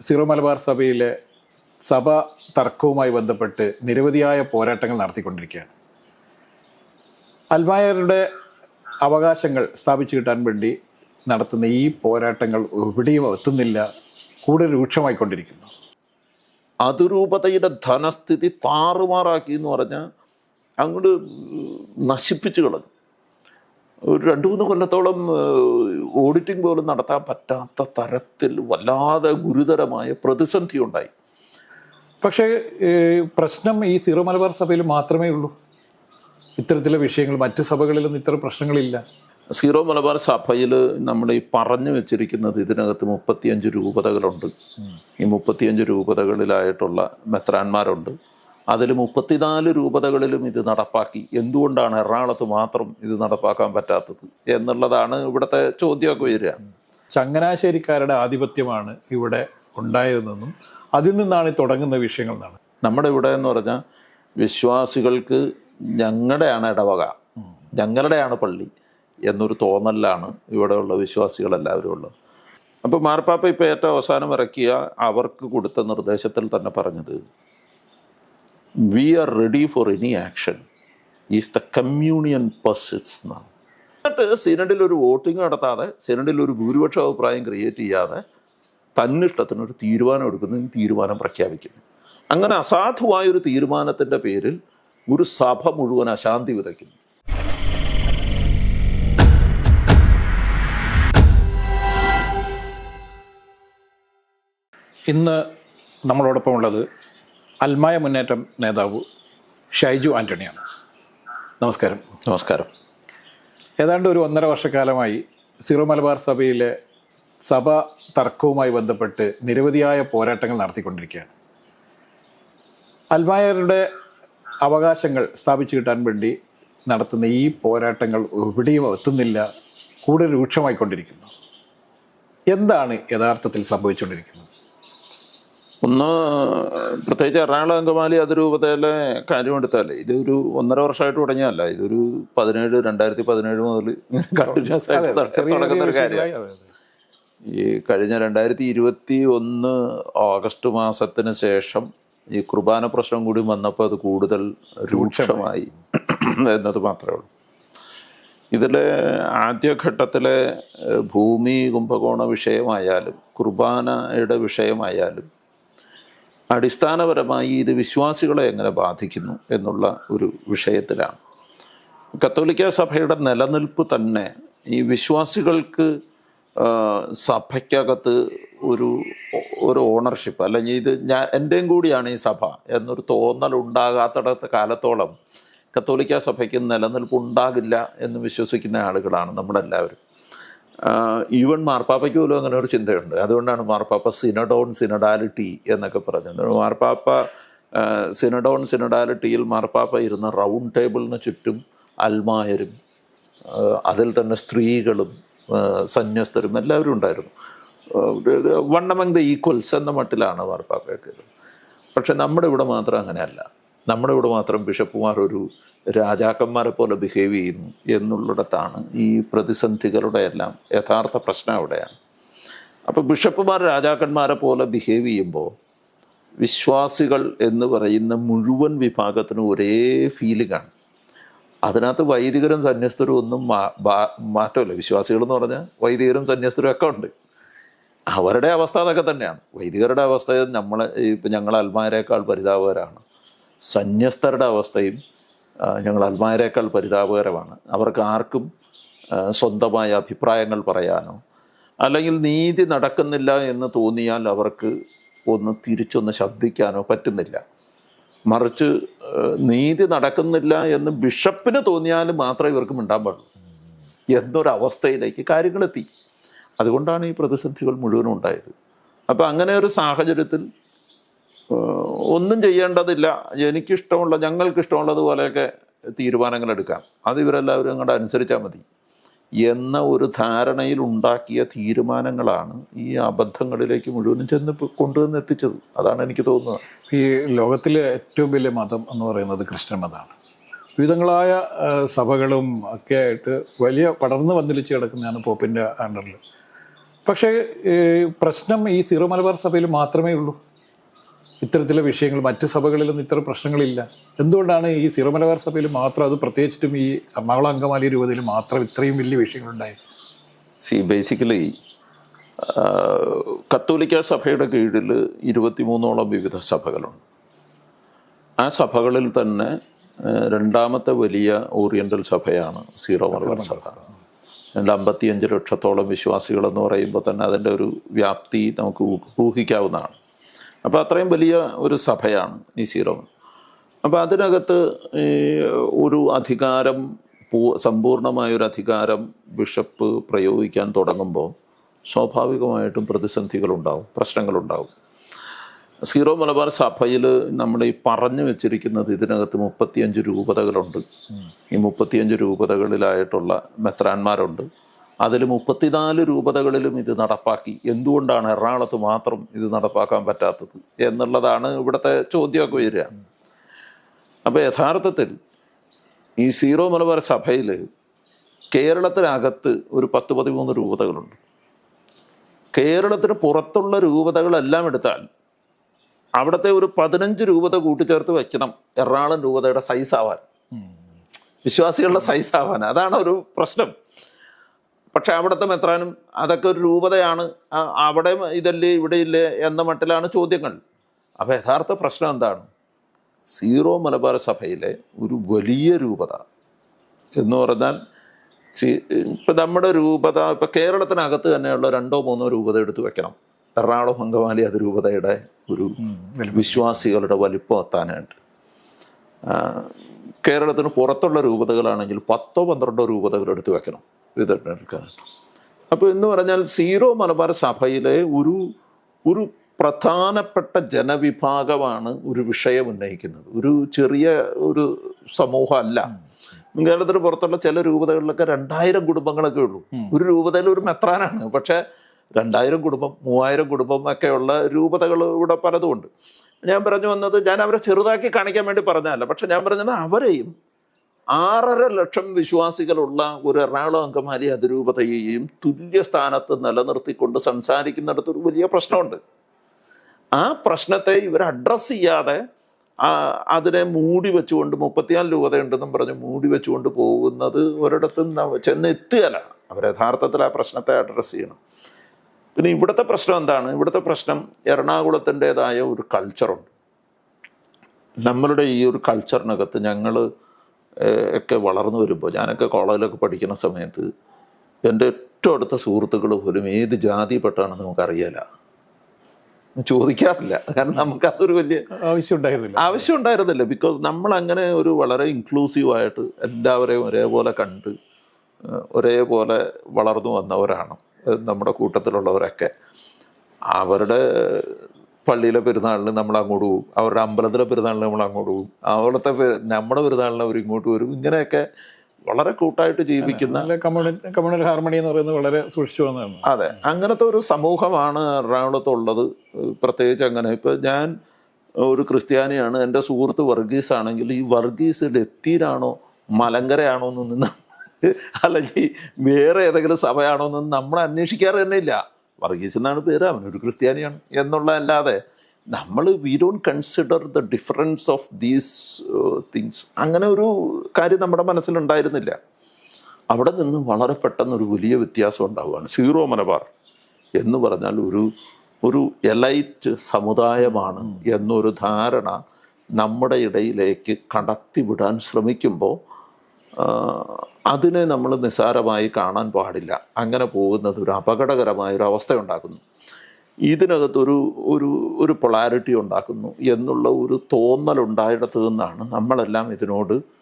Zero Malabar സഭയിലെ സഭ തർക്കവുമായി ബന്ധപ്പെട്ട് നിരവധിയായ പോരാട്ടങ്ങൾ നടത്തിക്കൊണ്ടിരിക്കുകയാണ്. അൽമായരുടെ അവകാശങ്ങൾ സ്ഥാപിച്ചു കിട്ടാൻ വേണ്ടി നടത്തുന്ന ഈ പോരാട്ടങ്ങൾ എവിടെയും എത്തുന്നില്ല കൂടുതൽ രൂക്ഷമായിക്കൊണ്ടിരിക്കുന്നു. അതിരൂപതയുടെ ധനസ്ഥിതി താറുമാറാക്കി എന്ന് പറഞ്ഞാൽ അങ്ങോട്ട് നശിപ്പിച്ചു കളഞ്ഞു. ഒരു രണ്ട് മൂന്ന് കൊല്ലത്തോളം ഓഡിറ്റിംഗ് പോലും നടത്താൻ പറ്റാത്ത തരത്തിൽ വല്ലാതെ ഗുരുതരമായ പ്രതിസന്ധി ഉണ്ടായി പക്ഷേ പ്രശ്നം ഈ സീറോ മലബാർ സഭയിൽ മാത്രമേ ഉള്ളൂ. ഇത്തരത്തിലെ വിഷയങ്ങൾ മറ്റ് സഭകളിലൊന്നും ഇത്തരം പ്രശ്നങ്ങളില്ല. സീറോ മലബാർ സഭയിൽ നമ്മൾ ഈ പറഞ്ഞു വെച്ചിരിക്കുന്നത് ഇതിനകത്ത് മുപ്പത്തിയഞ്ച് രൂപതകളുണ്ട്. ഈ മുപ്പത്തിയഞ്ച് രൂപതകളിലായിട്ടുള്ള മെത്രാന്മാരുണ്ട്. അതിൽ മുപ്പത്തിനാല് രൂപതകളിലും ഇത് നടപ്പാക്കി. എന്തുകൊണ്ടാണ് എറണാകുളത്ത് മാത്രം ഇത് നടപ്പാക്കാൻ പറ്റാത്തത്? എന്നുള്ളതാണ് ഇവിടുത്തെ ചോദ്യമൊക്കെ വരിക. ചങ്ങനാശ്ശേരിക്കാരുടെ ആധിപത്യമാണ് ഇവിടെ ഉണ്ടായതെന്നും അതിൽ നിന്നാണ് തുടങ്ങുന്ന വിഷയങ്ങൾ എന്നാണ്. നമ്മുടെ ഇവിടെ എന്ന് പറഞ്ഞാൽ വിശ്വാസികൾക്ക് ഞങ്ങളുടെയാണ് ഇടവക. ഞങ്ങളുടെയാണ് പള്ളി എന്നൊരു തോന്നലാണ് ഇവിടെയുള്ള വിശ്വാസികളെല്ലാവരും ഉള്ളത്. അപ്പോൾ മാർപ്പാപ്പ ഇപ്പോൾ ഏറ്റവും അവസാനം ഇറക്കിയ അവർക്ക് കൊടുത്ത നിർദ്ദേശത്തിൽ തന്നെ പറഞ്ഞത് we are ready for any action if the communion now. എന്നിട്ട് സിനഡിൽ ഒരു വോട്ടിംഗ് നടത്താതെ സിനഡിൽ ഒരു ഭൂരിപക്ഷ അഭിപ്രായം ക്രിയേറ്റ് ചെയ്യാതെ തന്നിഷ്ടത്തിന് ഒരു തീരുമാനം എടുക്കുന്നതിന് തീരുമാനം പ്രഖ്യാപിക്കുന്നു. അങ്ങനെ അസാധുവായ ഒരു തീരുമാനത്തിന്റെ പേരിൽ ഒരു സഭ മുഴുവൻ അശാന്തി വിതയ്ക്കുന്നു. ഇന്ന് നമ്മളോടൊപ്പം ഉള്ളത് അൽമായ മുന്നേറ്റം നേതാവ് ഷൈജു ആന്റണിയാണ് നമസ്കാരം. നമസ്കാരം. ഏതാണ്ട് ഒരു ഒന്നര വർഷക്കാലമായി സീറോ മലബാർ സഭയിലെ സഭ തർക്കവുമായി ബന്ധപ്പെട്ട് നിരവധിയായ പോരാട്ടങ്ങൾ നടത്തിക്കൊണ്ടിരിക്കുകയാണ്. അൽമായരുടെ അവകാശങ്ങൾ സ്ഥാപിച്ചു കിട്ടാൻ വേണ്ടി നടത്തുന്ന ഈ പോരാട്ടങ്ങൾ എവിടെയും എത്തുന്നില്ല കൂടുതൽ രൂക്ഷമായിക്കൊണ്ടിരിക്കുന്നു. എന്താണ് യഥാർത്ഥത്തിൽ സംഭവിച്ചുകൊണ്ടിരിക്കുന്നത്? ഒന്ന് പ്രത്യേകിച്ച് എറണാകുളം അങ്കമാലി അതിരൂപതയിലെ കാര്യം എടുത്താലേ ഇതൊരു ഒന്നര വർഷമായിട്ട് തുടങ്ങിയല്ല ഇതൊരു പതിനേഴ് രണ്ടായിരത്തി പതിനേഴ് മുതൽ കണ്ടിന്യൂസ് ആയിട്ട് നടക്കുന്ന ഒരു ചെറിയ കാര്യമാണ്. ഈ കഴിഞ്ഞ രണ്ടായിരത്തി ഇരുപത്തി ഒന്ന് ഓഗസ്റ്റ് മാസത്തിന് ശേഷം ഈ കുർബാന പ്രശ്നം കൂടി വന്നപ്പോൾ അത് കൂടുതൽ രൂക്ഷമായി എന്നത് മാത്രമേ ഉള്ളൂ. ഇതിലെ ആദ്യഘട്ടത്തിലെ ഭൂമി കുംഭകോണ വിഷയമായാലും കുർബാനയുടെ വിഷയമായാലും അടിസ്ഥാനപരമായി ഇത് വിശ്വാസികളെ എങ്ങനെ ബാധിക്കുന്നു എന്നുള്ള ഒരു വിഷയത്തിലാണ്. കത്തോലിക്ക സഭയുടെ നിലനിൽപ്പ് തന്നെ ഈ വിശ്വാസികൾക്ക് സഭയ്ക്കകത്ത് ഒരു ഒരു ഓണർഷിപ്പ് അല്ലെങ്കിൽ ഇത് ഞാൻ എന്റെയും കൂടിയാണ് ഈ സഭ എന്നൊരു തോന്നൽ ഉണ്ടാകാത്തടത്ത കാലത്തോളം കത്തോലിക്ക സഭയ്ക്ക് നിലനിൽപ്പ് ഉണ്ടാകില്ല എന്ന് വിശ്വസിക്കുന്ന ആളുകളാണ് നമ്മളെല്ലാവരും. ഈവൻ മാർപ്പാപ്പയ്ക്ക് പോലും അങ്ങനെ ഒരു ചിന്തയുണ്ട്. അതുകൊണ്ടാണ് മാർപ്പാപ്പ സിനഡോൺ സിനഡാലിറ്റി എന്നൊക്കെ പറഞ്ഞത്. മാർപ്പാപ്പ സിനഡോൺ സിനഡാലിറ്റിയിൽ മാർപ്പാപ്പ ഇരുന്ന റൗണ്ട് ടേബിളിന് ചുറ്റും അൽമായരും അതിൽ തന്നെ സ്ത്രീകളും സന്യസ്തരും എല്ലാവരും ഉണ്ടായിരുന്നു. വൺ അമംഗ് ദ ഈക്വൽസ് എന്ന മട്ടിലാണ് മാർപ്പാപ്പയൊക്കെ പക്ഷെ നമ്മുടെ ഇവിടെ മാത്രം അങ്ങനെയല്ല. നമ്മുടെ ഇവിടെ മാത്രം ബിഷപ്പുമാർ ഒരു രാജാക്കന്മാരെ പോലെ ബിഹേവ് ചെയ്യുന്നു എന്നുള്ളിടത്താണ് ഈ പ്രതിസന്ധികളുടെ എല്ലാം യഥാർത്ഥ പ്രശ്നം അവിടെയാണ്. അപ്പോൾ ബിഷപ്പുമാർ രാജാക്കന്മാരെ പോലെ ബിഹേവ് ചെയ്യുമ്പോൾ വിശ്വാസികൾ എന്ന് പറയുന്ന മുഴുവൻ വിഭാഗത്തിനും ഒരേ ഫീലിങ്ങാണ് അതിനകത്ത് വൈദികരും സന്യസ്തരും ഒന്നും മാറ്റമില്ല. വിശ്വാസികൾ എന്ന് പറഞ്ഞാൽ വൈദികരും സന്യസ്തരും ഒക്കെ ഉണ്ട്. അവരുടെ അവസ്ഥ അതൊക്കെ തന്നെയാണ്. വൈദികരുടെ അവസ്ഥ നമ്മളെ ഇപ്പം ഞങ്ങൾ അൽമാരേക്കാൾ പരിതാപകരാണ്. സന്യസ്തരുടെ അവസ്ഥയും ഞങ്ങൾ അൽമാരേക്കാൾ പരിതാപകരമാണ്. അവർക്ക് ആർക്കും സ്വന്തമായ അഭിപ്രായങ്ങൾ പറയാനോ അല്ലെങ്കിൽ നീതി നടക്കുന്നില്ല എന്ന് തോന്നിയാൽ അവർക്ക് ഒന്ന് തിരിച്ചൊന്ന് ശബ്ദിക്കാനോ പറ്റുന്നില്ല. മറിച്ച് നീതി നടക്കുന്നില്ല എന്ന് ബിഷപ്പിന് തോന്നിയാൽ മാത്രമേ ഇവർക്ക് മിണ്ടാൻ പാടുള്ളൂ. എന്നൊരവസ്ഥയിലേക്ക് കാര്യങ്ങളെത്തി. അതുകൊണ്ടാണ് ഈ പ്രതിസന്ധികൾ മുഴുവനും ഉണ്ടായത്. അപ്പോൾ അങ്ങനെ ഒരു സാഹചര്യത്തിൽ ഒന്നും ചെയ്യേണ്ടതില്ല. എനിക്കിഷ്ടമുള്ള ഞങ്ങൾക്ക് ഇഷ്ടമുള്ളതുപോലെയൊക്കെ തീരുമാനങ്ങൾ എടുക്കാം. അത് ഇവരെല്ലാവരും അങ്ങോട്ട് അനുസരിച്ചാൽ മതി. എന്ന ഒരു ധാരണയിൽ ഉണ്ടാക്കിയ തീരുമാനങ്ങളാണ് ഈ അബദ്ധങ്ങളിലേക്ക് മുഴുവനും ചെന്ന് കൊണ്ടുവന്ന് എത്തിച്ചത്. അതാണ് എനിക്ക് തോന്നുന്നത്. ഈ ലോകത്തിലെ ഏറ്റവും വലിയ മതം എന്ന് പറയുന്നത് ക്രിസ്ത്യൻ മതമാണ്. വിവിധങ്ങളായ സഭകളും ഒക്കെ ആയിട്ട് വലിയ പടർന്ന് വന്നിലിച്ച് കിടക്കുന്നതാണ് പോപ്പിന്റെ അണ്ടറിൽ പക്ഷേ പ്രശ്നം ഈ സീറോ മലബാർ സഭയിൽ മാത്രമേ ഉള്ളൂ. ഇത്തരത്തിലെ വിഷയങ്ങൾ മറ്റ് സഭകളിലൊന്നും ഇത്തരം പ്രശ്നങ്ങളില്ല. എന്തുകൊണ്ടാണ് ഈ സീറോ മലബാർ സഭയിൽ മാത്രം അത് പ്രത്യേകിച്ചിട്ടും ഈ എറണാകുളം അങ്കമാലി രൂപതയിൽ മാത്രം ഇത്രയും വലിയ വിഷയങ്ങളുണ്ടായത് സി ബേസിക്കലി കത്തോലിക്ക സഭയുടെ കീഴിൽ ഇരുപത്തിമൂന്നോളം വിവിധ സഭകളുണ്ട്. ആ സഭകളിൽ തന്നെ രണ്ടാമത്തെ വലിയ ഓറിയന്റൽ സഭയാണ് സീറോ മലബാർ സഭ. രണ്ട് അമ്പത്തിയഞ്ച് ലക്ഷത്തോളം വിശ്വാസികൾ എന്ന് പറയുമ്പോൾ തന്നെ അതിന്റെ ഒരു വ്യാപ്തി നമുക്ക് ഊഹിക്കാവുന്നതാണ്. അപ്പോൾ അത്രയും വലിയ ഒരു സഭയാണ് സീറോ. അപ്പോൾ അതിനകത്ത് ഒരു അധികാരം പൂ സമ്പൂർണമായൊരു അധികാരം ബിഷപ്പ് പ്രയോഗിക്കാൻ തുടങ്ങുമ്പോൾ സ്വാഭാവികമായിട്ടും പ്രതിസന്ധികളുണ്ടാവും പ്രശ്നങ്ങളുണ്ടാവും. സീറോ മലബാർ സഭയിൽ നമ്മൾ ഈ പറഞ്ഞു വെച്ചിരിക്കുന്നത് ഇതിനകത്ത് മുപ്പത്തിയഞ്ച് രൂപതകളുണ്ട്. ഈ മുപ്പത്തിയഞ്ച് രൂപതകളിലായിട്ടുള്ള മെത്രാന്മാരുണ്ട്. അതിൽ മുപ്പത്തിനാല് രൂപതകളിലും ഇത് നടപ്പാക്കി. എന്തുകൊണ്ടാണ് എറണാകുളത്ത് മാത്രം ഇത് നടപ്പാക്കാൻ പറ്റാത്തത് എന്നുള്ളതാണ് ഇവിടുത്തെ ചോദ്യമൊക്കെ വരിക. അപ്പോൾ യഥാർത്ഥത്തിൽ ഈ സീറോ മലബാർ സഭയിൽ കേരളത്തിനകത്ത് ഒരു പത്ത് പതിമൂന്ന് രൂപതകളുണ്ട്. കേരളത്തിന് പുറത്തുള്ള രൂപതകളെല്ലാം എടുത്താൽ അവിടുത്തെ ഒരു പതിനഞ്ച് രൂപത കൂട്ടിച്ചേർത്ത് വെക്കണം എറണാകുളം രൂപതയുടെ സൈസ് ആവാൻ. വിശ്വാസികളുടെ സൈസ് ആവാൻ. അതാണ് ഒരു പ്രശ്നം. പക്ഷെ അവിടുത്തെ മെത്രാനും അതൊക്കെ ഒരു രൂപതയാണ്. അവിടെ ഇതല്ലേ ഇവിടെ ഇല്ലേ എന്ന മട്ടിലാണ് ചോദ്യങ്ങൾ. അപ്പോൾ യഥാർത്ഥ പ്രശ്നം എന്താണ്? സീറോ മലബാർ സഭയിലെ ഒരു വലിയ രൂപത എന്ന് പറഞ്ഞാൽ ഇപ്പം നമ്മുടെ രൂപത ഇപ്പം കേരളത്തിനകത്ത് തന്നെയുള്ള രണ്ടോ മൂന്നോ രൂപത എടുത്ത് വെക്കണം. എറണാകുളം അങ്കമാലി അത് രൂപതയുടെ ഒരു വിശ്വാസികളുടെ വലിപ്പം എത്താനായിട്ട്. കേരളത്തിന് പുറത്തുള്ള രൂപതകളാണെങ്കിൽ പത്തോ പന്ത്രണ്ടോ രൂപതകൾ എടുത്ത് വെക്കണം. ഇതെടുക്കാനായിട്ട് അപ്പോൾ എന്ന് പറഞ്ഞാൽ സീറോ മലബാർ സഭയിലെ ഒരു ഒരു പ്രധാനപ്പെട്ട ജനവിഭാഗമാണ് ഒരു വിഷയം ഉന്നയിക്കുന്നത്. ഒരു ചെറിയ ഒരു സമൂഹമല്ല. കേരളത്തിന് പുറത്തുള്ള ചില രൂപതകളിലൊക്കെ രണ്ടായിരം കുടുംബങ്ങളൊക്കെ ഉള്ളൂ. ഒരു രൂപതയിൽ ഒരു മെത്രാനാണ്. പക്ഷേ രണ്ടായിരം കുടുംബം മൂവായിരം കുടുംബം ഒക്കെയുള്ള രൂപതകൾ ഇവിടെ പലതുമുണ്ട്. ഞാൻ പറഞ്ഞു വന്നത് ഞാൻ അവരെ ചെറുതാക്കി കാണിക്കാൻ വേണ്ടി പറഞ്ഞതല്ല. പക്ഷെ ഞാൻ പറഞ്ഞത് അവരെയും ആറര ലക്ഷം വിശ്വാസികളുള്ള ഒരു എറണാകുളം അങ്കമാലി അതിരൂപതയെയും തുല്യ സ്ഥാനത്ത് നിലനിർത്തിക്കൊണ്ട് സംസാരിക്കുന്നിടത്ത് ഒരു വലിയ പ്രശ്നമുണ്ട്. ആ പ്രശ്നത്തെ ഇവർ അഡ്രസ്സ് ചെയ്യാതെ അതിനെ മൂടി വെച്ചുകൊണ്ട് മുപ്പത്തിനാല് രൂപതയുണ്ടെന്നും പറഞ്ഞ് മൂടി വെച്ചുകൊണ്ട് പോകുന്നത് ഒരിടത്തും ചെന്ന് എത്തുകയല്ല അവർ യഥാർത്ഥത്തിൽ ആ പ്രശ്നത്തെ അഡ്രസ്സ് ചെയ്യണം. പിന്നെ ഇവിടുത്തെ പ്രശ്നം എന്താണ്? ഇവിടുത്തെ പ്രശ്നം എറണാകുളത്തിന്റെതായ ഒരു കൾച്ചറുണ്ട് നമ്മളുടെ ഈ ഒരു കൾച്ചറിനകത്ത് ഞങ്ങൾ ഒക്കെ വളർന്നു വരുമ്പോൾ ഞാനൊക്കെ കോളേജിലൊക്കെ പഠിക്കുന്ന സമയത്ത് എന്റെ ഏറ്റവും അടുത്ത സുഹൃത്തുക്കൾ പോലും ഏത് ജാതിപ്പെട്ടാണെന്ന് നമുക്കറിയില്ല. ചോദിക്കാറില്ല. കാരണം നമുക്ക് അതൊരു വലിയ ആവശ്യം ഉണ്ടായിരുന്നില്ല ആവശ്യം ഉണ്ടായിരുന്നില്ല ബിക്കോസ് നമ്മൾ അങ്ങനെ ഒരു വളരെ ഇൻക്ലൂസീവ് ആയിട്ട് എല്ലാവരെയും ഒരേപോലെ കണ്ട് ഒരേപോലെ വളർന്നു വന്നവരാണ് നമ്മുടെ കൂട്ടത്തിലുള്ളവരൊക്കെ. അവരുടെ പള്ളിയിലെ പെരുന്നാളിന് നമ്മൾ അങ്ങോട്ട് പോകും. അവരുടെ അമ്പലത്തിലെ പെരുന്നാളിന് നമ്മൾ അങ്ങോട്ട് പോകും. അവിടുത്തെ നമ്മുടെ പെരുന്നാളിന് അവർ ഇങ്ങോട്ട് വരും. ഇങ്ങനെയൊക്കെ വളരെ കൂട്ടായിട്ട് ജീവിക്കുന്ന കമ്മ്യൂണൽ ഹാർമണി എന്ന് പറയുന്നത് വളരെ സൂക്ഷിച്ചു വന്നതാണ് അതെ. അങ്ങനത്തെ ഒരു സമൂഹമാണ് എറണാകുളത്തുള്ളത്. ഉള്ളത് പ്രത്യേകിച്ച് അങ്ങനെ. ഇപ്പൊ ഞാൻ ഒരു ക്രിസ്ത്യാനിയാണ്. എന്റെ സുഹൃത്ത് വർഗീസ് ആണെങ്കിൽ ഈ വർഗീസ് ലത്തീനാണോ മലങ്കരയാണോ എന്നൊന്നും അല്ലെങ്കിൽ വേറെ ഏതെങ്കിലും സഭയാണോ എന്നൊന്നും നമ്മൾ അന്വേഷിക്കാറ് തന്നെ ഇല്ല. വർഗീസ് എന്നാണ് പേര്. അവനൊരു ക്രിസ്ത്യാനിയാണ് എന്നുള്ളതല്ലാതെ നമ്മൾ we don't consider the difference of these things അങ്ങനെ ഒരു കാര്യം നമ്മുടെ മനസ്സിലുണ്ടായിരുന്നില്ല. അവിടെ നിന്ന് വളരെ പെട്ടെന്ന് ഒരു വലിയ വ്യത്യാസം ഉണ്ടാവുകയാണ്. സീറോ മലബാർ എന്ന് പറഞ്ഞാൽ ഒരു ഒരു എലൈറ്റ് സമുദായമാണ് എന്നൊരു ധാരണ നമ്മുടെ ഇടയിലേക്ക് കടത്തിവിടാൻ ശ്രമിക്കുമ്പോൾ അതിനെ നമ്മൾ നിസ്സാരമായി കാണാൻ പാടില്ല. അങ്ങനെ പോകുന്നത് ഒരു അപകടകരമായ ഒരു അവസ്ഥ ഉണ്ടാക്കുന്നു ഇതിനകത്തൊരു ഒരു ഒരു പൊളാരിറ്റി ഉണ്ടാക്കുന്നു എന്നുള്ള ഒരു തോന്നലുണ്ടായിടത്ത് നിന്നാണ് നമ്മളെല്ലാം ഇതിനോട്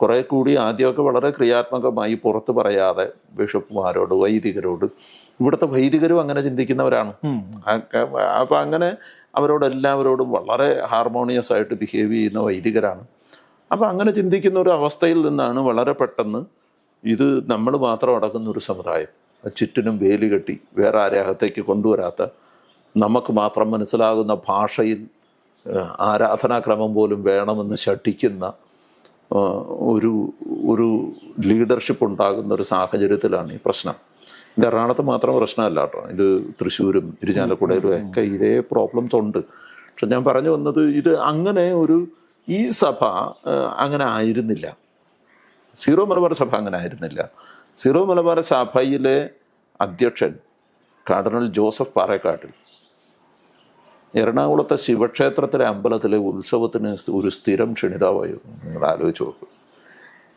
കുറേ കൂടി ആദ്യമൊക്കെ വളരെ ക്രിയാത്മകമായി പുറത്ത് പറയാതെ ബിഷപ്പുമാരോട് വൈദികരോട്. ഇവിടുത്തെ വൈദികരും അങ്ങനെ ചിന്തിക്കുന്നവരാണ്. അപ്പം അങ്ങനെ അവരോട് എല്ലാവരോടും വളരെ ഹാർമോണിയസ് ആയിട്ട് ബിഹേവ് ചെയ്യുന്ന വൈദികരാണ്. അപ്പം അങ്ങനെ ചിന്തിക്കുന്ന ഒരു അവസ്ഥയിൽ നിന്നാണ് വളരെ പെട്ടെന്ന് ഇത് നമ്മൾ മാത്രം അടക്കുന്ന ഒരു സമുദായം. ചുറ്റിനും വേലി കെട്ടി വേറെ ആരെ അകത്തേക്ക് കൊണ്ടുവരാത്ത നമുക്ക് മാത്രം മനസ്സിലാകുന്ന ഭാഷയിൽ ആരാധനാക്രമം പോലും വേണമെന്ന് ശഠിക്കുന്ന ഒരു ഒരു ലീഡർഷിപ്പ് ഉണ്ടാകുന്ന ഒരു സാഹചര്യത്തിലാണ് ഈ പ്രശ്നം. ഇത് എറണാകുളത്ത് മാത്രം പ്രശ്നമല്ല കേട്ടോ. ഇത് തൃശ്ശൂരും തിരുചാലക്കുടയിലും ഒക്കെ ഇതേ പ്രോബ്ലംസ് ഉണ്ട് പക്ഷെ ഞാൻ പറഞ്ഞു വന്നത് ഇത് അങ്ങനെ ഒരു ഈ സഭ അങ്ങനെ ആയിരുന്നില്ല. സീറോ മലബാർ സഭ അങ്ങനെ ആയിരുന്നില്ല. സീറോ മലബാർ സഭയിലെ അധ്യക്ഷൻ കാർഡിനൽ ജോസഫ് പാറേക്കാട്ടിൽ. എറണാകുളത്തെ ശിവക്ഷേത്രത്തിലെ അമ്പലത്തിലെ ഉത്സവത്തിന് ഒരു സ്ഥിരം ക്ഷണിതാവായിരുന്നു. നിങ്ങൾ ആലോചിച്ച് നോക്കും.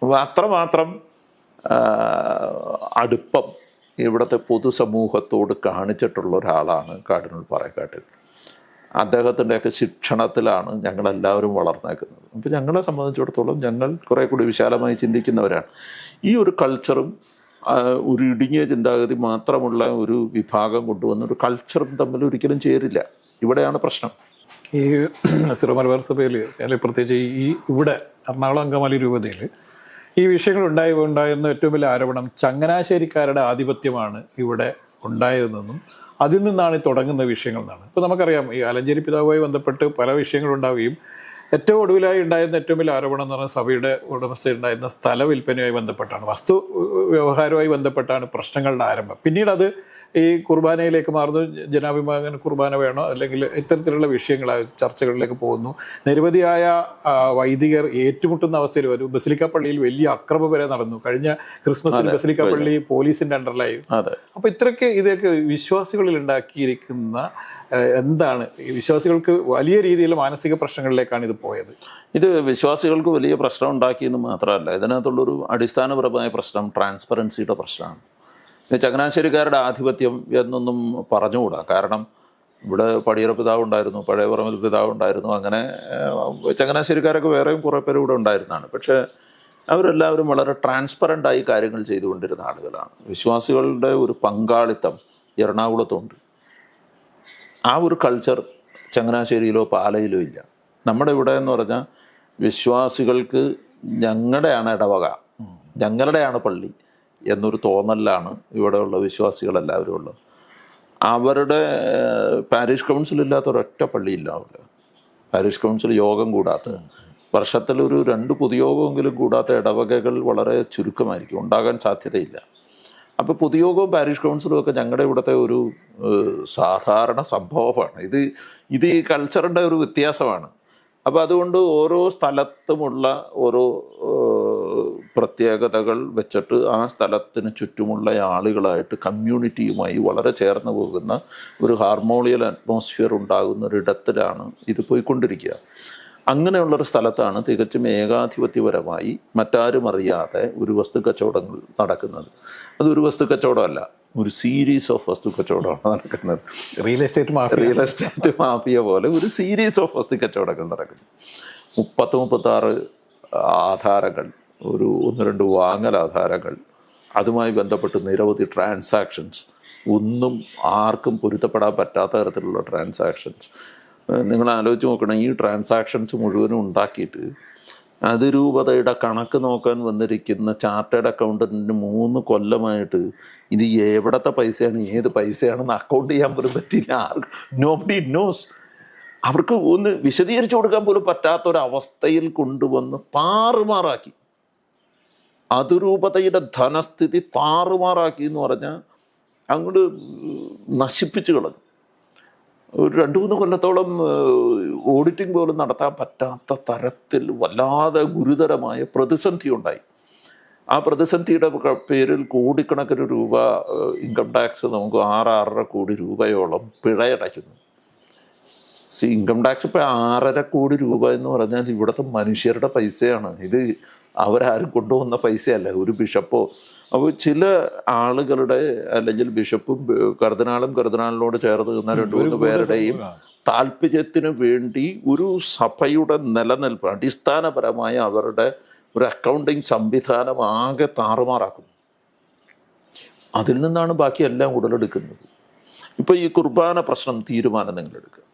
അപ്പോൾ അത്രമാത്രം അടുപ്പം ഇവിടുത്തെ പൊതുസമൂഹത്തോട് കാണിച്ചിട്ടുള്ള ഒരാളാണ് കാർഡിനൽ പാറേക്കാട്ടിൽ. അദ്ദേഹത്തിന്റെയൊക്കെ ശിക്ഷണത്തിലാണ് ഞങ്ങളെല്ലാവരും വളർന്നേക്കുന്നത്. അപ്പോൾ ഞങ്ങളെ സംബന്ധിച്ചിടത്തോളം ഞങ്ങൾ കുറേ കൂടി വിശാലമായി ചിന്തിക്കുന്നവരാണ്. ഈ ഒരു കൾച്ചറും ഒരു ഇടുങ്ങിയ ചിന്താഗതി മാത്രമുള്ള ഒരു വിഭാഗം കൊണ്ടുവന്ന ഒരു കൾച്ചറും തമ്മിൽ ഒരിക്കലും ചേരില്ല. ഇവിടെയാണ് പ്രശ്നം. ഈ സിറോ മലബാർ സഭയിൽ അല്ലെങ്കിൽ പ്രത്യേകിച്ച് ഈ ഇവിടെ എറണാകുളം അങ്കമാലി രൂപതയിൽ ഈ വിഷയങ്ങൾ ഉണ്ടായി ഉണ്ടായിരുന്ന ഏറ്റവും വലിയ ആരോപണം ചങ്ങനാശ്ശേരിക്കാരുടെ ആധിപത്യമാണ് ഇവിടെ ഉണ്ടായതെന്നും അതിൽ നിന്നാണ് തുടങ്ങുന്ന വിഷയങ്ങൾ എന്നാണ്. ഇപ്പോൾ നമുക്കറിയാം ഈ ആലഞ്ചേരി പിതാവുമായി ബന്ധപ്പെട്ട് പല വിഷയങ്ങളുണ്ടാവുകയും ഏറ്റവും ഒടുവിലായി ഉണ്ടായിരുന്ന ഏറ്റവും വലിയ ആരോപണം എന്ന് പറഞ്ഞാൽ സഭയുടെ ഉടമസ്ഥയുണ്ടായിരുന്ന സ്ഥല വിൽപ്പനയുമായി ബന്ധപ്പെട്ടാണ്. വസ്തു വ്യവഹാരവുമായി ബന്ധപ്പെട്ടാണ് പ്രശ്നങ്ങളുടെ ആരംഭം. പിന്നീട് അത് ഈ കുർബാനയിലേക്ക് മാറുന്നു. ജനാഭിമാന കുർബാന വേണോ? അല്ലെങ്കിൽ ഇത്തരത്തിലുള്ള വിഷയങ്ങൾ ചർച്ചകളിലേക്ക് പോകുന്നു. നിരവധിയായ വൈദികർ ഏറ്റുമുട്ടുന്ന അവസ്ഥയിൽ വരും. ബസിലിക്ക പള്ളിയിൽ വലിയ അക്രമം വരെ നടന്നു. കഴിഞ്ഞ ക്രിസ്മസിൽ ബസിലിക്ക പള്ളി പോലീസിന്റെ അണ്ടറിലായി. അപ്പൊ ഇത്രയ്ക്ക് ഇതൊക്കെ വിശ്വാസികളിൽ ഉണ്ടാക്കിയിരിക്കുന്ന എന്താണ്? ഈ വിശ്വാസികൾക്ക് വലിയ രീതിയിൽ മാനസിക പ്രശ്നങ്ങളിലേക്കാണ് ഇത് പോയത്. ഇത് വിശ്വാസികൾക്ക് വലിയ പ്രശ്നം ഉണ്ടാക്കിയെന്ന് മാത്രമല്ല ഇതിനകത്തുള്ളൊരു അടിസ്ഥാനപരമായ പ്രശ്നം ട്രാൻസ്പെറൻസിയുടെ പ്രശ്നമാണ്. ചങ്ങനാശ്ശേരിക്കാരുടെ ആധിപത്യം എന്നൊന്നും പറഞ്ഞുകൂടാ. കാരണം ഇവിടെ പടിയറ പിതാവ് ഉണ്ടായിരുന്നു പഴയ പറമ്പിൽ പിതാവ് ഉണ്ടായിരുന്നു അങ്ങനെ ചങ്ങനാശ്ശേരിക്കാരൊക്കെ വേറെയും കുറേ പേര് ഇവിടെ ഉണ്ടായിരുന്നതാണ് പക്ഷേ അവരെല്ലാവരും വളരെ ട്രാൻസ്പെറന്റായി കാര്യങ്ങൾ ചെയ്തുകൊണ്ടിരുന്ന ആളുകളാണ്. വിശ്വാസികളുടെ ഒരു പങ്കാളിത്തം എറണാകുളത്തുണ്ട്. ആ ഒരു കൾച്ചർ ചങ്ങനാശ്ശേരിയിലോ പാലയിലോ ഇല്ല. നമ്മുടെ ഇവിടെ എന്ന് പറഞ്ഞാൽ വിശ്വാസികൾക്ക് ഞങ്ങളുടെയാണ് ഇടവക. ഞങ്ങളുടെയാണ് പള്ളി. എന്നൊരു തോന്നലിലാണ് ഇവിടെയുള്ള വിശ്വാസികളെല്ലാവരും ഉള്ളത്. അവരുടെ പാരിഷ് കൗൺസിൽ ഇല്ലാത്ത ഒരൊറ്റ പള്ളിയില്ല അവിടെ. പാരിഷ് കൗൺസിൽ യോഗം കൂടാത്ത. വർഷത്തിൽ ഒരു രണ്ട് പൊതുയോഗമെങ്കിലും കൂടാത്ത ഇടവകകൾ വളരെ ചുരുക്കമായിരിക്കും. ഉണ്ടാകാൻ സാധ്യതയില്ല. അപ്പോൾ പൊതുയോഗവും പാരിഷ് കൗൺസിലും ഒക്കെ ഞങ്ങളുടെ ഇവിടുത്തെ ഒരു സാധാരണ സംഭവമാണ്. ഇത് ഇത് ഈ കൾച്ചറിന്റെ ഒരു വ്യത്യാസമാണ്. അപ്പോൾ അതുകൊണ്ട് ഓരോ സ്ഥലത്തുമുള്ള ഓരോ പ്രത്യേകതകൾ വെച്ചിട്ട് ആ സ്ഥലത്തിന് ചുറ്റുമുള്ള ആളുകളായിട്ട് കമ്മ്യൂണിറ്റിയുമായി വളരെ ചേർന്ന് പോകുന്ന ഒരു ഹാർമോണിയൽ അറ്റ്മോസ്ഫിയർ ഉണ്ടാകുന്ന ഒരിടത്തിലാണ് ഇത് പോയിക്കൊണ്ടിരിക്കുക. അങ്ങനെയുള്ളൊരു സ്ഥലത്താണ് തികച്ചും ഏകാധിപത്യപരമായി മറ്റാരും അറിയാതെ ഒരു വസ്തു കച്ചവടങ്ങൾ നടക്കുന്നത്. അതൊരു വസ്തു കച്ചവടമല്ല ഒരു സീരീസ് ഓഫ് വസ്തു കച്ചവടമാണ് നടക്കുന്നത്. Real estate mafia. Real estate mafia പോലെ ഒരു സീരീസ് ഓഫ് വസ്തു കച്ചവടങ്ങൾ നടക്കുന്നു. മുപ്പത്ത് മുപ്പത്താറ് ആധാരങ്ങൾ ഒരു ഒന്ന് രണ്ട് വാങ്ങൽ ആധാരങ്ങൾ അതുമായി ബന്ധപ്പെട്ട് നിരവധി ട്രാൻസാക്ഷൻസ്. ഒന്നും ആർക്കും പൊരുത്തപ്പെടാൻ പറ്റാത്ത തരത്തിലുള്ള ട്രാൻസാക്ഷൻസ്. നിങ്ങൾ ആലോചിച്ച് നോക്കണം ഈ ട്രാൻസാക്ഷൻസ് മുഴുവനും ഉണ്ടാക്കിയിട്ട് അതിരൂപതയുടെ കണക്ക് നോക്കാൻ വന്നിരിക്കുന്ന ചാർട്ടേഡ് അക്കൗണ്ടന്റിന് മൂന്ന് കൊല്ലമായിട്ട് ഇത് എവിടത്തെ പൈസയാണ് ഏത് പൈസയാണെന്ന് അക്കൗണ്ട് ചെയ്യാൻ പോലും പറ്റില്ല. ആർക്ക്? നോബഡി നോസ് അവർക്ക് ഒന്ന് വിശദീകരിച്ചു കൊടുക്കാൻ പോലും പറ്റാത്ത ഒരു അവസ്ഥയിൽ കൊണ്ടുവന്ന് താറുമാറാക്കി അതിരൂപതയുടെ ധനസ്ഥിതി താറുമാറാക്കി എന്ന് പറഞ്ഞാൽ അങ്ങോട്ട് നശിപ്പിച്ചു കളഞ്ഞു. ഒരു രണ്ട് മൂന്ന് കൊല്ലത്തോളം ഓഡിറ്റിംഗ് പോലും നടത്താൻ പറ്റാത്ത തരത്തിൽ വല്ലാതെ ഗുരുതരമായ പ്രതിസന്ധി ഉണ്ടായി ആ പ്രതിസന്ധിയുടെ പേരിൽ കോടിക്കണക്കിന് രൂപ ഇൻകം ടാക്സ് നമുക്ക് ആറ് ആറര കോടി രൂപയോളം പിഴയടയ്ക്കുന്നു. സി ഇൻകം ടാക്സ് ഇപ്പം ആറര കോടി രൂപ എന്ന് പറഞ്ഞാൽ ഇവിടുത്തെ മനുഷ്യരുടെ പൈസയാണ്. ഇത് അവരാരും കൊണ്ടുവന്ന പൈസയല്ല. ഒരു ബിഷപ്പോ അപ്പോൾ ചില ആളുകളുടെ അല്ലെങ്കിൽ ബിഷപ്പും കർദിനാളും കർദിനാളിനോട് ചേർന്ന് നിന്ന രണ്ടു മൂന്ന് പേരുടെയും താല്പര്യത്തിന് വേണ്ടി ഒരു സഭയുടെ നിലനിൽപ്പ് അടിസ്ഥാനപരമായ അവരുടെ ഒരു അക്കൗണ്ടിങ് സംവിധാനം ആകെ താറുമാറാക്കുന്നു. അതിൽ നിന്നാണ് ബാക്കിയെല്ലാം ഉടലെടുക്കുന്നത്. ഇപ്പോൾ ഈ കുർബാന പ്രശ്നം തീരുമാനം നിങ്ങൾ എടുക്കുക.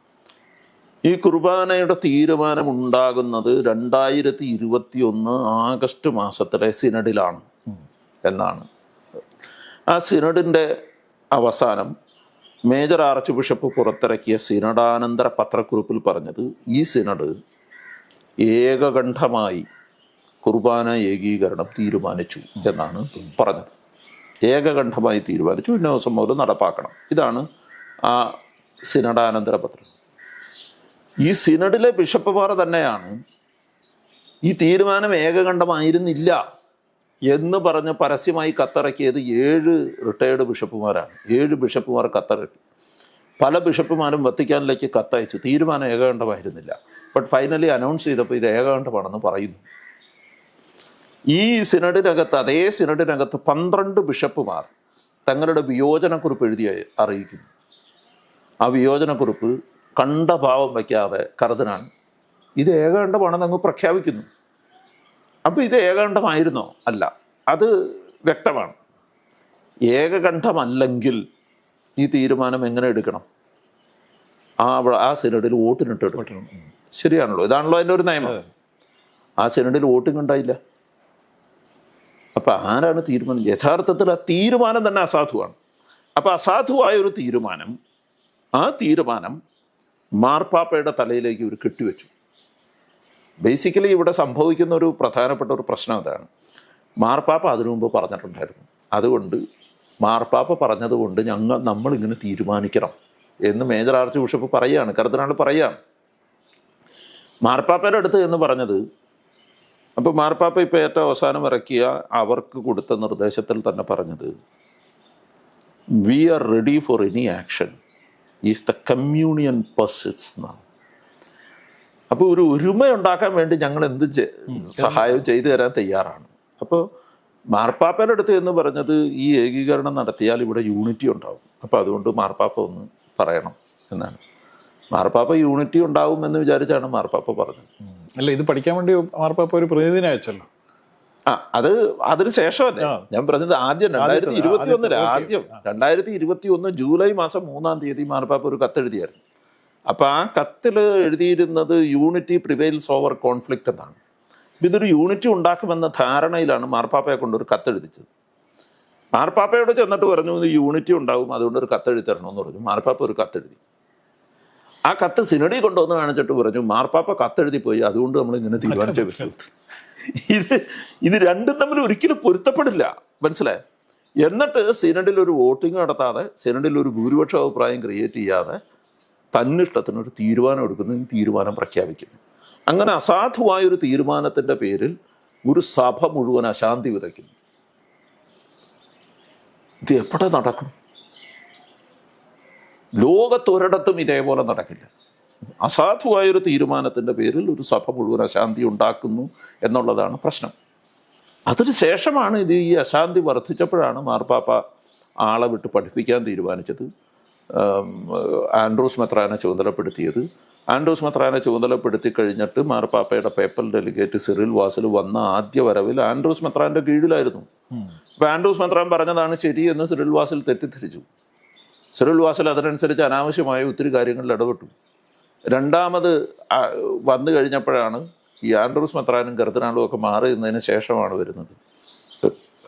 ഈ കുർബാനയുടെ തീരുമാനമുണ്ടാകുന്നത് രണ്ടായിരത്തി ഇരുപത്തി ഒന്ന് ആഗസ്റ്റ് മാസത്തിലെ സിനഡിലാണ് എന്നാണ്. ആ സിനഡിന്റെ അവസാനം മേജർ ആർച്ച് ബിഷപ്പ് പുറത്തിറക്കിയ സിനഡാനന്തര പത്രക്കുറിപ്പിൽ പറഞ്ഞത് ഈ സിനഡ് ഏകകണ്ഠമായി കുർബാന ഏകീകരണം തീരുമാനിച്ചു എന്നാണ് പറഞ്ഞത്. ഏകകണ്ഠമായി തീരുമാനിച്ചു ഇന്ന ദിവസം മുതൽ നടപ്പാക്കണം. ഇതാണ് ആ സിനഡാനന്തര പത്രം. ഈ സിനഡിലെ ബിഷപ്പുമാർ തന്നെയാണ് ഈ തീരുമാനം ഏകകണ്ഠമായിരുന്നില്ല എന്ന് പറഞ്ഞ് പരസ്യമായി കത്തിറക്കിയത് ഏഴ് റിട്ടയേർഡ് ബിഷപ്പുമാരാണ്. ഏഴ് ബിഷപ്പുമാർ കത്തിറക്കി. പല ബിഷപ്പുമാരും വത്തിക്കാനിലേക്ക് കത്തയച്ചു. തീരുമാനം ഏകകണ്ഠമായിരുന്നില്ല. ബട്ട് ഫൈനലി അനൗൺസ് ചെയ്തപ്പോൾ ഇത് ഏകകണ്ഠമാണെന്ന് പറയുന്നു. ഈ സിനഡിനകത്ത് അതേ സിനഡിനകത്ത് പന്ത്രണ്ട് ബിഷപ്പുമാർ തങ്ങളുടെ വിയോജനക്കുറിപ്പ് എഴുതി അറിയിക്കുന്നു. ആ വിയോജനക്കുറിപ്പ് കണ്ട ഭാവം വയ്ക്കാതെ കറുതനാൻ ഇത് ഏകകണ്ഠമാണെന്ന് അങ്ങ് പ്രഖ്യാപിക്കുന്നു. അപ്പോൾ ഇത് ഏകകണ്ഠമായിരുന്നോ അല്ല. അത് വ്യക്തമാണ്. ഏകകണ്ഠമല്ലെങ്കിൽ ഈ തീരുമാനം എങ്ങനെ എടുക്കണം? ആ ആ സിനഡിൽ വോട്ടിനിട്ട് എടുക്കണം. ശരിയാണല്ലോ. ഇതാണല്ലോ അതിന്റെ ഒരു നിയമം. ആ സിനഡിൽ വോട്ടിംഗ് ഉണ്ടായില്ല. അപ്പം ആരാണ് തീരുമാനം? യഥാർത്ഥത്തിൽ ആ തീരുമാനം തന്നെ അസാധുവാണ്. അപ്പോൾ അസാധുവായ ഒരു തീരുമാനം ആ തീരുമാനം മാർപ്പാപ്പയുടെ തലയിലേക്ക് ഇവർ കെട്ടിവെച്ചു. ബേസിക്കലി ഇവിടെ സംഭവിക്കുന്ന ഒരു പ്രധാനപ്പെട്ട ഒരു പ്രശ്നം അതാണ്. മാർപ്പാപ്പ അതിനു മുമ്പ് പറഞ്ഞിട്ടുണ്ടായിരുന്നു. അതുകൊണ്ട് മാർപ്പാപ്പ പറഞ്ഞതുകൊണ്ട് ഞങ്ങൾ നമ്മളിങ്ങനെ തീരുമാനിക്കണം എന്ന് മേജർ ആർച്ച് ബിഷപ്പ് പറയുകയാണ്. കർദിനാൾ പറയുകയാണ്. മാർപ്പാപ്പയുടെ അടുത്ത് എന്ന് പറഞ്ഞത് അപ്പോൾ മാർപ്പാപ്പ ഇപ്പോൾ ഏറ്റവും അവസാനം ഇറക്കിയ അവർക്ക് കൊടുത്ത നിർദ്ദേശത്തിൽ തന്നെ പറഞ്ഞത് we are ready for any action if the communion persists എന്നാണ് അപ്പോൾ ഒരു ഒരുമ ഉണ്ടാക്കാൻ വേണ്ടി ഞങ്ങൾ എന്ത് സഹായം സഹായവും ചെയ്തു തരാൻ തയ്യാറാണ്. അപ്പോൾ മാർപ്പാപ്പയുടെ അടുത്ത് എന്ന് പറഞ്ഞത് ഈ ഏകീകരണം നടത്തിയാൽ ഇവിടെ യൂണിറ്റി ഉണ്ടാവും. അപ്പോൾ അതുകൊണ്ട് മാർപ്പാപ്പ ഒന്ന് പറയണം എന്നാണ്. മാർപ്പാപ്പ യൂണിറ്റി ഉണ്ടാവും എന്ന് വിചാരിച്ചാണ് മാർപ്പാപ്പ പറഞ്ഞത്. അല്ല ഇത് പഠിക്കാൻ വേണ്ടി മാർപ്പാപ്പ ഒരു പ്രതിനിധിനെ അയച്ചല്ലോ. ആ അത് അതിന് ശേഷമല്ലേ? ഞാൻ പറഞ്ഞത് ആദ്യം രണ്ടായിരത്തി ഇരുപത്തി ഒന്നിൽ ആദ്യം രണ്ടായിരത്തി ഇരുപത്തി ഒന്ന് ജൂലൈ മാസം മൂന്നാം തീയതി മാർപ്പാപ്പ ഒരു കത്തെഴുതിയായിരുന്നു. അപ്പൊ ആ കത്തിൽ എഴുതിയിരുന്നത് യൂണിറ്റി പ്രിവെയിൽസ് ഓവർ കോൺഫ്ലിക്റ്റ് എന്നാണ്. ഇതൊരു യൂണിറ്റി ഉണ്ടാക്കുമെന്ന ധാരണയിലാണ് മാർപ്പാപ്പയെ കൊണ്ട് ഒരു കത്തെഴുതിച്ചത്. മാർപ്പാപ്പയോട് ചെന്നിട്ട് പറഞ്ഞു യൂണിറ്റി ഉണ്ടാവും അതുകൊണ്ട് ഒരു കത്തെഴുതി തരണമെന്ന് പറഞ്ഞു. മാർപ്പാപ്പ ഒരു കത്തെഴുതി. ആ കത്ത് സിനഡി കൊണ്ടുവന്ന് കാണിച്ചിട്ട് പറഞ്ഞു മാർപ്പാപ്പ കത്തെഴുതി പോയി അതുകൊണ്ട് നമ്മൾ ഇങ്ങനെ തീരുമാനിച്ച ഇത് ഇത് രണ്ടും തമ്മിൽ ഒരിക്കലും പൊരുത്തപ്പെടില്ല. മനസ്സിലായോ? എന്നിട്ട് സിനഡിൽ ഒരു വോട്ടിംഗ് നടത്താതെ സിനഡിൽ ഒരു ഭൂരിപക്ഷ അഭിപ്രായം ക്രിയേറ്റ് ചെയ്യാതെ തന്നിഷ്ടത്തിന് ഒരു തീരുമാനം എടുക്കുന്നതിന് തീരുമാനം പ്രഖ്യാപിക്കുന്നു അങ്ങനെ അസാധുവായ ഒരു തീരുമാനത്തിന്റെ പേരിൽ ഒരു സഭ മുഴുവൻ അശാന്തി വിതയ്ക്കുന്നു. ഇത് എവിടെ നടക്കും ലോകത്തൊരിടത്തും ഇതേപോലെ നടക്കില്ല. അസാധുവായൊരു തീരുമാനത്തിന്റെ പേരിൽ ഒരു സഭ മുഴുവൻ അശാന്തി ഉണ്ടാക്കുന്നു എന്നുള്ളതാണ് പ്രശ്നം. അതിന് ശേഷമാണ് ഇത് ഈ അശാന്തി വർദ്ധിച്ചപ്പോഴാണ് മാർപ്പാപ്പ ആളെ വിട്ട് പഠിപ്പിക്കാൻ തീരുമാനിച്ചത്. ആൻഡ്രൂസ് മെത്രാനെ ചുമതലപ്പെടുത്തിയത്. ആൻഡ്രൂസ് മെത്രാനെ ചുമതലപ്പെടുത്തി കഴിഞ്ഞിട്ട് മാർപ്പാപ്പയുടെ പേപ്പൽ ഡെലിഗേറ്റ് സിറിൽ വാസിൽ വന്ന ആദ്യ വരവിൽ ആൻഡ്രൂസ് മെത്രാന്റെ കീഴിലായിരുന്നു. അപ്പോൾ ആൻഡ്രൂസ് മെത്രാൻ പറഞ്ഞതാണ് ശരി എന്ന് സിറിൽ വാസിൽ തെറ്റിദ്ധരിച്ചു. സിറിൽ വാസൽ അതിനനുസരിച്ച് അനാവശ്യമായ ഒത്തിരി കാര്യങ്ങളിൽ ഇടപെട്ടു. രണ്ടാമത് വന്നു കഴിഞ്ഞപ്പോഴാണ് ഈ ആൻഡ്രൂസ് മെത്രാനും കരുത്തനാളും ഒക്കെ മാറി ശേഷമാണ് വരുന്നത്.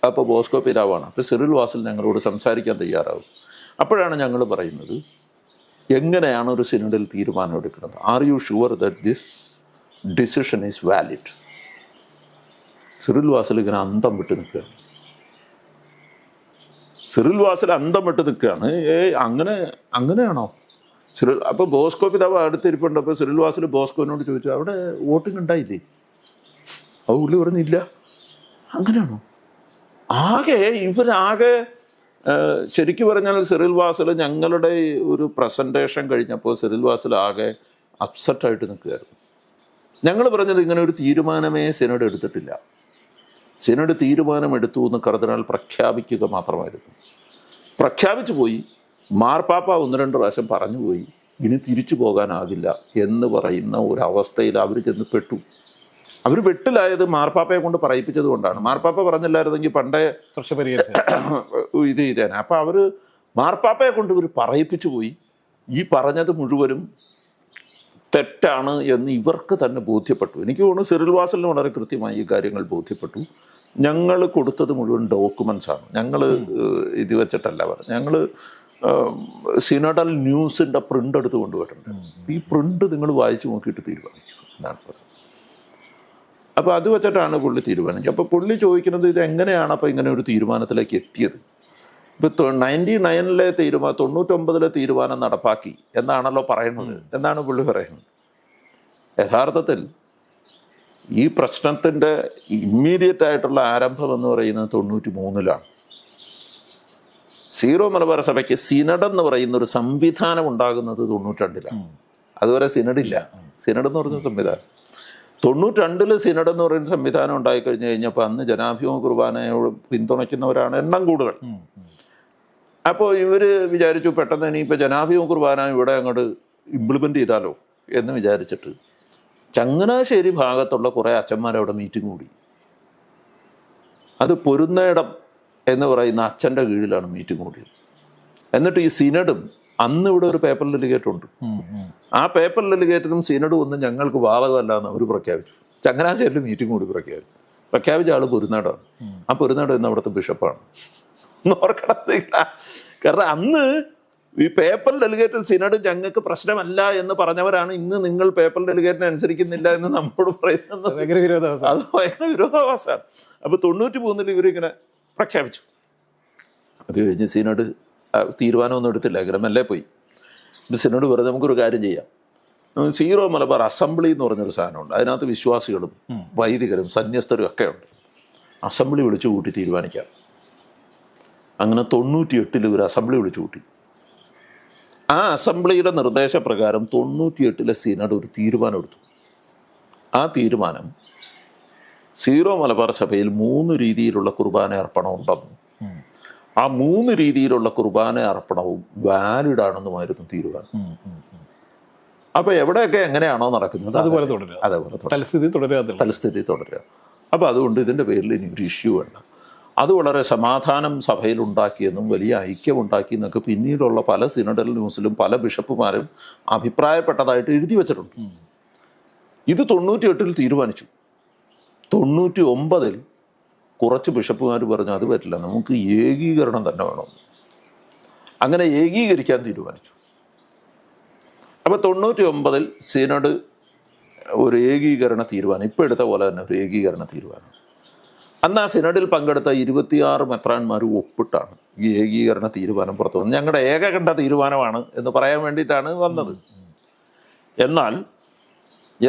അപ്പോൾ ബോസ്കോ പിതാവാണ്. അപ്പോൾ സിറിൽ വാസൽ ഞങ്ങളോട് സംസാരിക്കാൻ തയ്യാറാവും. അപ്പോഴാണ് ഞങ്ങൾ പറയുന്നത് എങ്ങനെയാണ് ഒരു സിനിഡിൽ തീരുമാനം എടുക്കുന്നത്? Are you sure that this decision is valid Cyril Vasil ഇങ്ങനെ അന്തം വിട്ട് നിൽക്കുകയാണ്. സിറിൽ വാസിൽ അന്തം വിട്ട് നിൽക്കുകയാണ്. ഏ അങ്ങനെ അങ്ങനെയാണോ? സിറിൽ അപ്പോൾ ബോസ്കോ പിതാവ് അടുത്തിരിപ്പുണ്ട്. അപ്പോൾ സിറിൽ വാസിൽ ബോസ്കോനോട് ചോദിച്ചു അവിടെ വോട്ടിംഗ് ഉണ്ടായില്ലേ? അവ പുള്ളി പറഞ്ഞില്ല അങ്ങനെയാണോ? ആകെ ഇവരാകെ ശരിക്കു പറഞ്ഞാൽ സിറിൽ വാസിൽ ഞങ്ങളുടെ ഒരു പ്രസന്റേഷൻ കഴിഞ്ഞപ്പോൾ സിറിൽ വാസിൽ ആകെ അപ്സെറ്റായിട്ട് നിൽക്കുകയായിരുന്നു. ഞങ്ങൾ പറഞ്ഞത് ഇങ്ങനെ ഒരു തീരുമാനമേ സെനഡ് എടുത്തിട്ടില്ല. സിനഡ് തീരുമാനമെടുത്തു എന്ന് കർദിനാൾ പ്രഖ്യാപിക്കുക മാത്രമായിരുന്നു. പ്രഖ്യാപിച്ചു പോയി. മാർപ്പാപ്പ ഒന്ന് രണ്ട് പ്രാവശ്യം പറഞ്ഞു പോയി. ഇനി തിരിച്ചു പോകാനാകില്ല എന്ന് പറയുന്ന ഒരവസ്ഥയിൽ അവർ ചെന്ന് പെട്ടു. അവർ വെട്ടിലായത് മാർപ്പാപ്പയെ കൊണ്ട് പറയിപ്പിച്ചത് കൊണ്ടാണ്. മാർപ്പാപ്പ പറഞ്ഞില്ലായിരുന്നെങ്കിൽ പണ്ടേ ഇത് ചെയ്തേനെ അപ്പം അവർ മാർപ്പാപ്പയെ കൊണ്ട് ഇവർ പറയിപ്പിച്ചു പോയി. ഈ പറഞ്ഞത് മുഴുവനും തെറ്റാണ് എന്ന് ഇവർക്ക് തന്നെ ബോധ്യപ്പെട്ടു. എനിക്ക് തോന്നുന്നു സിറിൽ വാസലിന് വളരെ കൃത്യമായി ഈ കാര്യങ്ങൾ ബോധ്യപ്പെട്ടു. ഞങ്ങൾ കൊടുത്തത് മുഴുവൻ ഡോക്യുമെന്റ്സ് ആണ്. ഞങ്ങൾ ഇത് വെച്ചിട്ടല്ല അവർ ഞങ്ങൾ സിനഡൽ ന്യൂസിന്റെ പ്രിന്റ് എടുത്ത് കൊണ്ടുപോയിട്ടുണ്ട് ഈ പ്രിന്റ് നിങ്ങൾ വായിച്ചു നോക്കിയിട്ട് തീരുമാനിക്കും. എന്നാണ് പറയുന്നത് അപ്പോൾ അത് വെച്ചിട്ടാണ് പുള്ളി തീരുമാനിച്ചത്. അപ്പോൾ പുള്ളി ചോദിക്കുന്നത് ഇത് എങ്ങനെയാണ് അപ്പോൾ ഇങ്ങനെ ഒരു തീരുമാനത്തിലേക്ക് എത്തിയത്? ഇപ്പൊ നയന്റി നയനിലെ തീരുമാനം തൊണ്ണൂറ്റൊമ്പതിലെ തീരുമാനം നടപ്പാക്കി. എന്നാണല്ലോ പറയുന്നത്. എന്നാണ് പുള്ളി പറയുന്നത്? യഥാർത്ഥത്തിൽ ഈ പ്രശ്നത്തിന്റെ ഇമ്മീഡിയറ്റ് ആയിട്ടുള്ള ആരംഭം എന്ന് പറയുന്നത് തൊണ്ണൂറ്റി മൂന്നിലാണ് സീറോ മലബാർ സഭയ്ക്ക് സിനഡ് എന്ന് പറയുന്ന ഒരു സംവിധാനം ഉണ്ടാകുന്നത് തൊണ്ണൂറ്റിരണ്ടിലാണ്. അതുവരെ സിനഡില്ല സിനഡ് എന്ന് പറഞ്ഞ സംവിധാനം. തൊണ്ണൂറ്റണ്ടിൽ സിനഡ് എന്ന് പറയുന്ന സംവിധാനം ഉണ്ടായി കഴിഞ്ഞു കഴിഞ്ഞപ്പോൾ അന്ന് ജനാഭിമുഖ കുർബാനയോട് പിന്തുണയ്ക്കുന്നവരാണ് എണ്ണം കൂടുതൽ. അപ്പോൾ ഇവർ വിചാരിച്ചു പെട്ടെന്ന് ഇനിയിപ്പോൾ ജനാഭിമുഖ കുർബാന ഇവിടെ അങ്ങോട്ട് ഇംപ്ലിമെന്റ് ചെയ്താലോ എന്ന് വിചാരിച്ചിട്ട് ചങ്ങനാശ്ശേരി ഭാഗത്തുള്ള കുറേ അച്ഛന്മാർ അവിടെ മീറ്റിംഗ് കൂടി. അത് പൊരുന്നയിടം എന്ന് പറയുന്ന അച്ഛന്റെ കീഴിലാണ് മീറ്റിംഗ് കൂടിയത്. എന്നിട്ട് ഈ സിനഡും അന്ന് ഇവിടെ ഒരു പേപ്പർ ഡെലിഗേറ്റ് ഉണ്ട്. ആ പേപ്പർ ഡെലിഗേറ്റിനും സിനഡും ഒന്നും ഞങ്ങൾക്ക് ബാധകമല്ല എന്ന് അവർ പ്രഖ്യാപിച്ചു. ചങ്ങനാശ്ശേരിയിൽ മീറ്റിംഗ് കൂടി പ്രഖ്യാപിച്ചു. പ്രഖ്യാപിച്ച ആൾ പൊരുന്നാടാണ് ആ പൊരുന്നാട് ഇന്ന് അവിടുത്തെ ബിഷപ്പാണ് ഓർക്കണം. കാരണം അന്ന് ഈ പേപ്പർ ഡെലിഗേറ്റ് സിനഡ് ഞങ്ങൾക്ക് പ്രശ്നമല്ല എന്ന് പറഞ്ഞവരാണ് ഇന്ന് നിങ്ങൾ പേപ്പർ ഡെലിഗേറ്റിനെ അനുസരിക്കുന്നില്ല എന്ന് നമ്മോട് പറയുന്നത്. ഭയങ്കര വിരോധാവസ്ഥ അത് ഭയങ്കര വിരോധാഭാസമാണ്. അപ്പൊ തൊണ്ണൂറ്റി മൂന്നിൽ ഇവരിങ്ങനെ പ്രഖ്യാപിച്ചു. അത് കഴിഞ്ഞ് സിനഡ് തീരുമാനമൊന്നും എടുത്തില്ല. ഗ്രമല്ലേ പോയി. സിനഡ് സിനോട് പറഞ്ഞ് നമുക്കൊരു കാര്യം ചെയ്യാം. സീറോ മലബാർ അസംബ്ലി എന്ന് പറഞ്ഞൊരു സാധനമുണ്ട്. അതിനകത്ത് വിശ്വാസികളും വൈദികരും സന്യസ്തരും ഒക്കെ ഉണ്ട്. അസംബ്ലി വിളിച്ചു കൂട്ടി തീരുമാനിക്കാം. അങ്ങനെ തൊണ്ണൂറ്റി എട്ടിൽ ഒരു അസംബ്ലി വിളിച്ചു കൂട്ടി. ആ അസംബ്ലിയുടെ നിർദ്ദേശപ്രകാരം തൊണ്ണൂറ്റിയെട്ടിലെ സീനഡ് ഒരു തീരുമാനം എടുത്തു ആ തീരുമാനം സീറോ മലബാർ സഭയിൽ മൂന്ന് രീതിയിലുള്ള കുർബാന അർപ്പണം ഉണ്ടെന്നും ആ മൂന്ന് രീതിയിലുള്ള കുർബാന അർപ്പണവും വാലിഡ് ആണെന്നുമായിരുന്നു തീരുമാനം. അപ്പൊ എവിടെയൊക്കെ എങ്ങനെയാണോ നടക്കുന്നത്? അതുപോലെ തുടരുക. അതേപോലെ. തലസ്ഥിതി തുടരുക തലസ്ഥിതി തുടരുക. അപ്പൊ അതുകൊണ്ട് ഇതിന്റെ പേരിൽ ഇനി ഒരു ഇഷ്യൂ വേണ്ട. അത് വളരെ സമാധാനം സഭയിൽ ഉണ്ടാക്കിയെന്നും വലിയ ഐക്യമുണ്ടാക്കി എന്നൊക്കെ പിന്നീടുള്ള പല സിനഡൽ ന്യൂസിലും പല ബിഷപ്പുമാരും അഭിപ്രായപ്പെട്ടതായിട്ട് എഴുതി വെച്ചിട്ടുണ്ട്. ഇത് തൊണ്ണൂറ്റി എട്ടിൽ തീരുമാനിച്ചു. തൊണ്ണൂറ്റി ഒമ്പതിൽ കുറച്ച് ബിഷപ്പുമാർ പറഞ്ഞു അത് പറ്റില്ല നമുക്ക് ഏകീകരണം തന്നെ വേണം. അങ്ങനെ ഏകീകരിക്കാൻ തീരുമാനിച്ചു. അപ്പോൾ തൊണ്ണൂറ്റി ഒമ്പതിൽ സിനഡ് ഒരു ഏകീകരണ തീരുമാനം ഇപ്പോൾ എടുത്ത പോലെ തന്നെ ഒരു ഏകീകരണ തീരുമാനം. അന്ന് ആ സിനഡിൽ പങ്കെടുത്ത ഇരുപത്തിയാറ് മെത്രാന്മാർ ഒപ്പിട്ടാണ് ഈ ഏകീകരണ തീരുമാനം പുറത്തു വന്നത്. ഞങ്ങളുടെ ഏകകണ്ഠ തീരുമാനമാണ് എന്ന് പറയാൻ വേണ്ടിയിട്ടാണ് വന്നത്. എന്നാൽ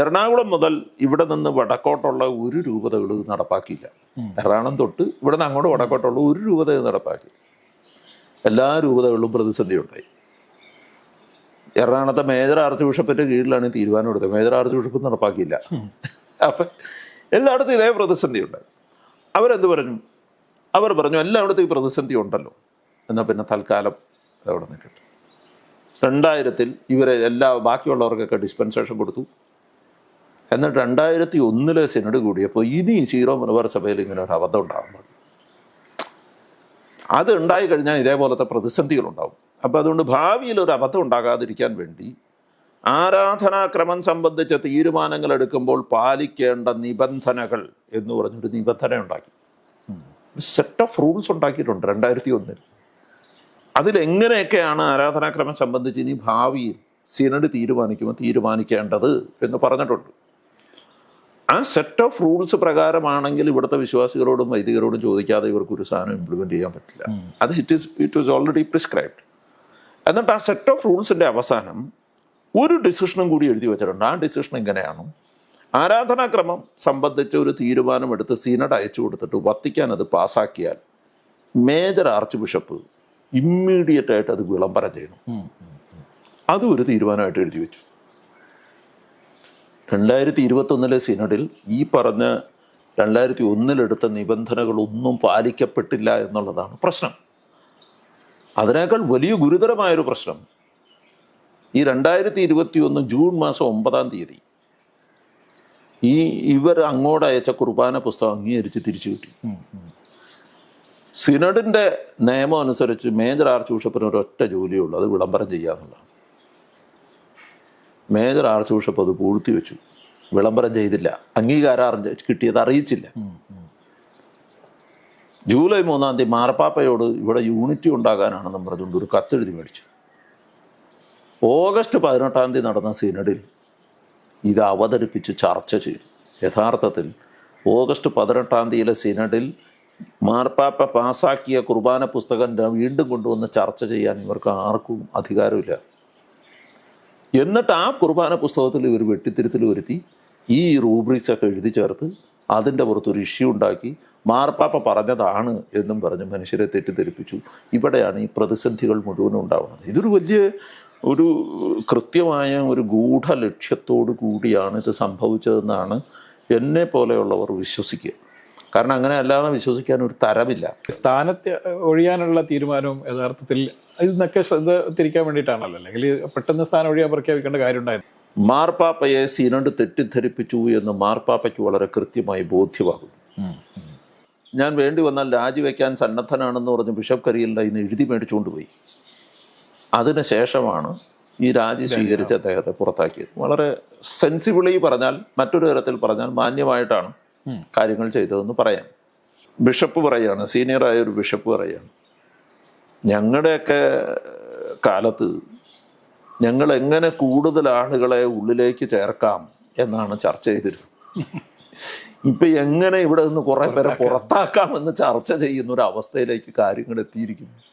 എറണാകുളം മുതൽ ഇവിടെ നിന്ന് വടക്കോട്ടുള്ള ഒരു രൂപതകൾ നടപ്പാക്കിയില്ല. എറണാകുളം തൊട്ട് ഇവിടെ നിന്ന് അങ്ങോട്ട് വടക്കോട്ടുള്ള ഒരു രൂപത നടപ്പാക്കി. എല്ലാ രൂപതകളിലും പ്രതിസന്ധി ഉണ്ടായി എറണാകുളത്തെ മേജർ ആർച്ച് ബിഷപ്പിന്റെ കീഴിലാണ് ഈ തീരുമാനം എടുത്തത്. മേജർ ആർച്ച് ബിഷപ്പ് നടപ്പാക്കിയില്ല. അപ്പൊ എല്ലായിടത്തും ഇതേ പ്രതിസന്ധി ഉണ്ടായി അവരെന്ത് പറഞ്ഞു? അവർ പറഞ്ഞു എല്ലായിടത്തും ഈ പ്രതിസന്ധി ഉണ്ടല്ലോ. എന്നാൽ പിന്നെ തൽക്കാലം അതവിടെ നിൽക്കട്ടെ. രണ്ടായിരത്തിൽ ഇവരെ എല്ലാ ബാക്കിയുള്ളവർക്കൊക്കെ ഡിസ്പെൻസേഷൻ കൊടുത്തു. എന്നിട്ട് രണ്ടായിരത്തി ഒന്നിലെ സെനഡ് കൂടിയപ്പോൾ ഇനി സീറോ മലബാർ സഭയിൽ ഇങ്ങനെ ഒരു അബദ്ധം ഉണ്ടാകുന്നത് അത് ഉണ്ടായി കഴിഞ്ഞാൽ ഇതേപോലത്തെ പ്രതിസന്ധികളുണ്ടാവും. അപ്പോൾ അതുകൊണ്ട് ഭാവിയിൽ ഒരു അബദ്ധം ഉണ്ടാകാതിരിക്കാൻ വേണ്ടി ആരാധനാക്രമം സംബന്ധിച്ച തീരുമാനങ്ങൾ എടുക്കുമ്പോൾ പാലിക്കേണ്ട നിബന്ധനകൾ എന്ന് പറഞ്ഞൊരു നിബന്ധന ഉണ്ടാക്കി സെറ്റ് ഓഫ് റൂൾസ് ഉണ്ടാക്കിയിട്ടുണ്ട് രണ്ടായിരത്തി ഒന്നിൽ അതിലെങ്ങനെയൊക്കെയാണ് ആരാധനാക്രമം സംബന്ധിച്ച് ഇനി ഭാവിയിൽ സിനഡ് തീരുമാനിക്കുമ്പോൾ തീരുമാനിക്കേണ്ടത് എന്ന് പറഞ്ഞിട്ടുണ്ട്. ആ സെറ്റ് ഓഫ് റൂൾസ് പ്രകാരമാണെങ്കിൽ ഇവിടുത്തെ വിശ്വാസികളോടും വൈദികരോടും ചോദിക്കാതെ ഇവർക്ക് ഒരു സാധനം ഇംപ്ലിമെന്റ് ചെയ്യാൻ പറ്റില്ല. അത് it is it was already prescribed എന്നിട്ട് ആ സെറ്റ് ഓഫ് റൂൾസിന്റെ അവസാനം ഒരു ഡിസിഷനും കൂടി എഴുതി വെച്ചിട്ടുണ്ട്. ആ ഡിസിഷൻ ഇങ്ങനെയാണ് ആരാധനാക്രമം സംബന്ധിച്ച ഒരു തീരുമാനമെടുത്ത് സീനഡ് അയച്ചു കൊടുത്തിട്ട് വത്തിക്കാൻ അത് പാസ്സാക്കിയാൽ മേജർ ആർച്ച് ബിഷപ്പ് ഇമ്മീഡിയറ്റ് ആയിട്ട് അത് വിളംബരം ചെയ്യണം. അതും ഒരു തീരുമാനമായിട്ട് എഴുതി വെച്ചു. രണ്ടായിരത്തി ഇരുപത്തൊന്നിലെ സിനഡിൽ ഈ പറഞ്ഞ രണ്ടായിരത്തി ഒന്നിലെടുത്ത നിബന്ധനകളൊന്നും പാലിക്കപ്പെട്ടില്ല എന്നുള്ളതാണ് പ്രശ്നം. അതിനേക്കാൾ വലിയ ഗുരുതരമായൊരു പ്രശ്നം. ഈ രണ്ടായിരത്തി ഇരുപത്തി ഒന്ന് ജൂൺ മാസം ഒമ്പതാം തീയതി ഈ ഇവർ അങ്ങോട്ട് അയച്ച കുർബാന പുസ്തകം അംഗീകരിച്ച് തിരിച്ചു കിട്ടി. സിനഡിന്റെ നിയമം അനുസരിച്ച് മേജർ ആർച്ച് ബിഷപ്പിന് ഒരൊറ്റ ജോലിയുള്ളൂ അത് വിളംബരം ചെയ്യാന്നുള്ളതാണ് മേജർ ആർച്ച് ബിഷപ്പ് അത് പൂഴ്ത്തി വെച്ചു. വിളംബരം ചെയ്തില്ല. അംഗീകാരം കിട്ടിയത് അറിയിച്ചില്ല. ജൂലൈ മൂന്നാം തീയതി മാർപ്പാപ്പയോട് ഇവിടെ യൂണിറ്റി ഉണ്ടാകാനാണെന്നും പറഞ്ഞുകൊണ്ട് ഒരു കത്തെഴുതി മേടിച്ചു. ഓഗസ്റ്റ് പതിനെട്ടാം തീയതി നടന്ന സിനഡിൽ ഇത് അവതരിപ്പിച്ച് ചർച്ച ചെയ്തു. യഥാർത്ഥത്തിൽ ഓഗസ്റ്റ് പതിനെട്ടാം തീയതിയിലെ സിനഡിൽ മാർപ്പാപ്പ പാസാക്കിയ കുർബാന പുസ്തകം വീണ്ടും കൊണ്ടുവന്ന് ചർച്ച ചെയ്യാൻ ഇവർക്ക് ആർക്കും അധികാരമില്ല. എന്നിട്ട് ആ കുർബാന പുസ്തകത്തിൽ ഇവർ വെട്ടിത്തിരുത്തൽ വരുത്തി ഈ റൂബ്രിക്സ് ഒക്കെ എഴുതി ചേർത്ത് അതിന്റെ പുറത്തൊരു ഇഷ്യൂ ഉണ്ടാക്കി. മാർപ്പാപ്പ പറഞ്ഞതാണ് എന്നും പറഞ്ഞ് മനുഷ്യരെ തെറ്റിദ്ധരിപ്പിച്ചു. ഇവിടെയാണ് ഈ പ്രതിസന്ധികൾ മുഴുവനും ഉണ്ടാവുന്നത്. ഇതൊരു വലിയ ഒരു കൃത്യമായ ഒരു ഗൂഢ ലക്ഷ്യത്തോടു കൂടിയാണ് ഇത് സംഭവിച്ചതെന്നാണ് എന്നെ പോലെയുള്ളവർ വിശ്വസിക്കുക. കാരണം അങ്ങനെ അല്ലാതെ വിശ്വസിക്കാൻ ഒരു തരമില്ല. സ്ഥാനത്ത് ഒഴിയാനുള്ള തീരുമാനവും യഥാർത്ഥത്തിൽ ഇതിനൊക്കെ ശ്രദ്ധ തിരിക്കാൻ വേണ്ടിയിട്ടാണല്ലോ. അല്ലെങ്കിൽ പെട്ടെന്ന് സ്ഥാനം ഒഴിയാൻ പ്രഖ്യാപിക്കേണ്ട കാര്യം ഉണ്ടായിരുന്നു മാർപ്പാപ്പയെ സീനണ്ട് തെറ്റിദ്ധരിപ്പിച്ചു എന്ന് മാർപ്പാപ്പയ്ക്ക് വളരെ കൃത്യമായി ബോധ്യമാകും. ഞാൻ വേണ്ടി വന്നാൽ രാജിവെക്കാൻ സന്നദ്ധനാണെന്ന് പറഞ്ഞ് ബിഷപ്പ് കരിയിൽ ഇന്ന് എഴുതി മേടിച്ചുകൊണ്ട് പോയി. അതിന് ശേഷമാണ് ഈ രാജി സ്വീകരിച്ച് അദ്ദേഹത്തെ പുറത്താക്കിയത്. വളരെ സെൻസിബിളി പറഞ്ഞാൽ മറ്റൊരു തരത്തിൽ പറഞ്ഞാൽ മാന്യമായിട്ടാണ് കാര്യങ്ങൾ ചെയ്തതെന്ന് പറയാം. ബിഷപ്പ് പറയാണ് സീനിയറായ ഒരു ബിഷപ്പ് പറയാണ് ഞങ്ങളുടെയൊക്കെ കാലത്ത് ഞങ്ങൾ എങ്ങനെ കൂടുതൽ ആളുകളെ ഉള്ളിലേക്ക് ചേർക്കാം എന്നാണ് ചർച്ച ചെയ്തിരുന്നത്. ഇപ്പൊ എങ്ങനെ ഇവിടെ നിന്ന് കുറെ പേരെ പുറത്താക്കാം. എന്ന് ചർച്ച ചെയ്യുന്ന ഒരു അവസ്ഥയിലേക്ക് കാര്യങ്ങൾ എത്തിയിരിക്കുന്നു.